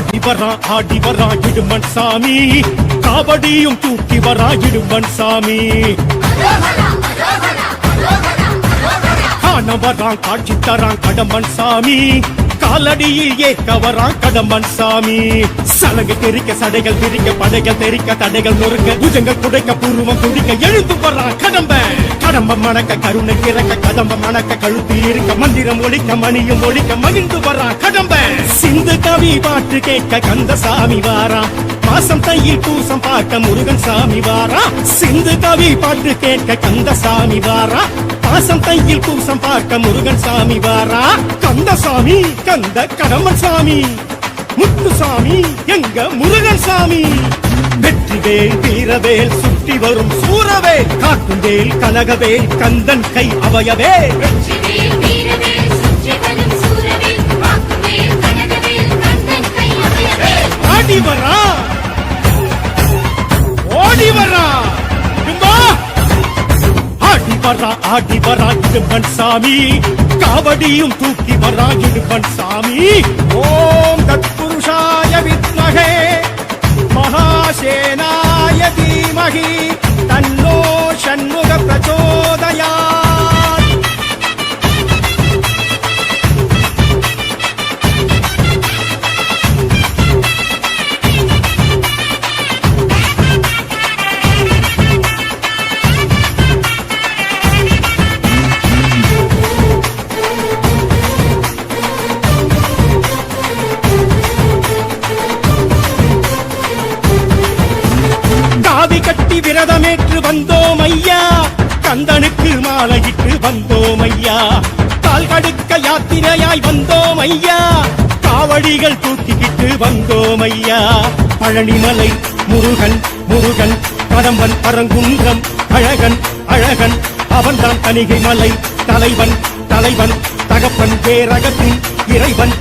ஆடி வரா ஆடி வரா இடுமன் சாமி. காவடியும் தூக்கி வரா இடுமன் சாமி. காண வரான் காட்சி தரான் கடம்பன் சாமி. காலடியில் ஏற்க வரான் கடம்பன் சாமி. சலங்கை தெரிக்க சடைகள் திரிக்க படைகள் தெரிக்க தடைகள் நொறுக்க புஜங்கள் குடைக்க பூர்வம் துடிக்க எழுந்து வரான் கடம்ப. கடம்ப மணக்க கருணை கிறக்க கதம்ப மணக்க கழுத்து இருக்க மந்திரம் ஒழிக்க மணியும் ஒழிக்க மகிழ்ந்து வரான் கடம்ப. சிந்து கவி பாட்டு கேட்க கந்தசாமி வாரா. மாசம் தையில் பூசம் பார்க்க முருகன் சாமி வாரா. சிந்து கவி பாட்டு கேட்க கந்தசாமி வாரா. மாசம் தையில் பூசம் பார்க்க முருகன் சாமி வாரா. கந்தசாமி கந்த கடம்பன் சாமி. முத்துசாமி எங்க முருகன் சாமி. வெற்றிவேல் வீரவேல் சுற்றி வரும் சூரவேல் காட்டுவேல் கனகவேல் கந்தன் கை அவயவே. வெற்றிவேல் வீரவேல் சுற்றி வரும் சூரவேல் வாக்குவேல் கனகவேல் கந்தன் கை அபயவேல் ஆடி வரா. ஓடி வரா! ஆடி வரா ஆடி வரா சாமி. காவடியும் தூக்கி வரா இடும்பன் சாமி. ஓம் தத்புருஷாய வித்மகே. மகாசேனாய தீமகி. விரதமேற்று வந்தோம் ஐயா. கந்தனுக்கு மாலையிட்டு வந்தோம் ஐயா. கால் கடுக்க யாத்திரையாய் வந்தோம் ஐயா. காவடிகள் தூக்கிக்கிட்டு வந்தோம் ஐயா. பழனிமலை முருகன் முருகன் பரம்பன் பரங்குன்றம் அழகன் அழகன். அவன்தான் தணிகை மலை தலைவன் தலைவன் தகப்பன் பேரகத்தின் இறைவன்.